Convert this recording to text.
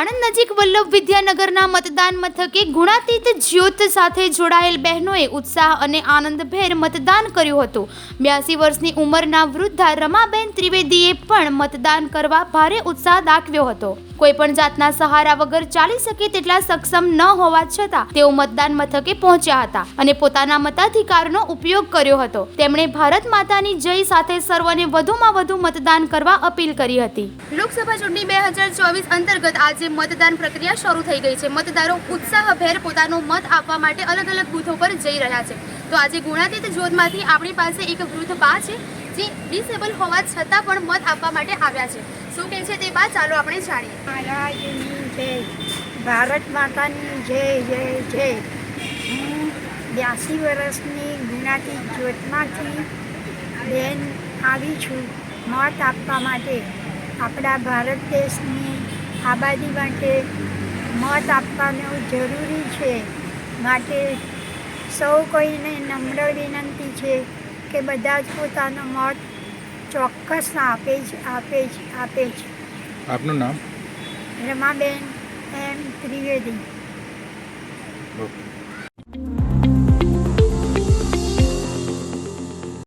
આણંદ નજીક વલ્લભ વિદ્યાનગરના મતદાન મથકે ગુણાતીત જ્યોત સાથે જોડાયેલ બહેનોએ ઉત્સાહ અને આનંદભેર મતદાન કર્યું હતું. બ્યાસી વર્ષની ઉંમરના વૃદ્ધા રમાબેન ત્રિવેદીએ પણ મતદાન કરવા ભારે ઉત્સાહ દાખવ્યો હતો. કોઈ પણ જાતના સહારા વગર ચાલી શકે તેટલા સક્ષમ ન હોવા છતાં તેઓ મતદાન મથકે પહોંચ્યા હતા અને પોતાના મતાધિકારનો ઉપયોગ કર્યો હતો. તેમણે ભારત માતાની જય સાથે સર્વને વધુમાં વધુ મતદાન કરવા અપીલ કરી હતી. લોકસભા ચૂંટણી બે હજાર ચોવીસ અંતર્ગત આજે મતદાન પ્રક્રિયા શરૂ થઈ ગઈ છે. મતદારો ઉત્સાહભેર પોતાનો મત આપવા માટે અલગ અલગ બૂથો પર જઈ રહ્યા છે. તો આજે ગુણાતીત જ્યોતમાંથી આપણી પાસે એક વૃદ્ધ બા છે. જે ડિસેબલ હોવા છતાં પણ મત આપવા માટે આવ્યા છે. શું કહે છે તે બાદ ચાલો આપણે જાણીએ. મહારાજની જય, ભારત માતાની જય જય જય. હું બ્યાસી વર્ષની ગુણાતી જ્યોતમાંથી બેન આવી છું મત આપવા માટે. આપણા ભારત દેશની આબાદી માટે મત આપવાનું જરૂરી છે. માટે સૌ કોઈને નમ્ર વિનંતી છે. કે બધા જ પોતાનો મત ચોક્કસ આપે જ આપે જ આપે જ. આપનું નામ? રમાબેન એમ ત્રિવેદી. ઓકે.